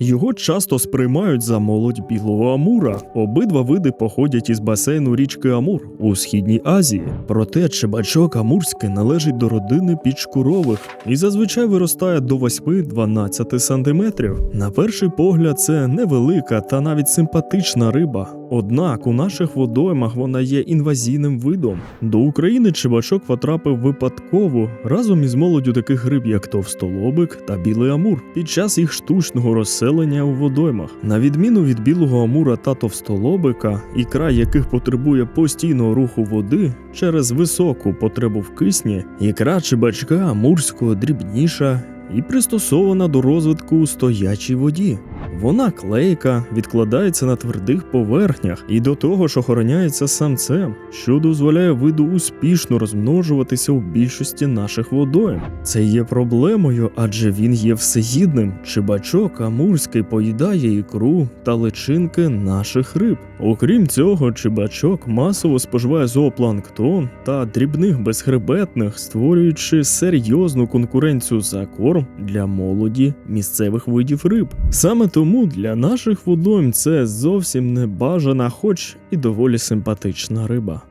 Його часто сприймають за молодь білого амура. Обидва види походять із басейну річки Амур у східній Азії. Проте чебачок амурський належить до родини підшкурових і зазвичай виростає до 8-12 сантиметрів. На перший погляд, це невелика та навіть симпатична риба. Однак у наших водоймах вона є інвазійним видом. До України чебачок потрапив випадково разом із молоддю таких риб, як товстолобик та білий амур, під час їх штучного розселення у водоймах. На відміну від білого амура та товстолобика, ікра яких потребує постійного руху води через високу потребу в кисні, ікра чебачка амурського дрібніша і пристосована до розвитку у стоячій воді. Вона клейка, відкладається на твердих поверхнях і до того ж охороняється самцем, що дозволяє виду успішно розмножуватися у більшості наших водойм. Це є проблемою, адже він є всеїдним. Чебачок амурський поїдає ікру та личинки наших риб. Окрім цього, чебачок масово споживає зоопланктон та дрібних безхребетних, створюючи серйозну конкуренцію за корм для молоді місцевих видів риб. Саме тому для наших водойм це зовсім не бажана, хоч і доволі симпатична риба.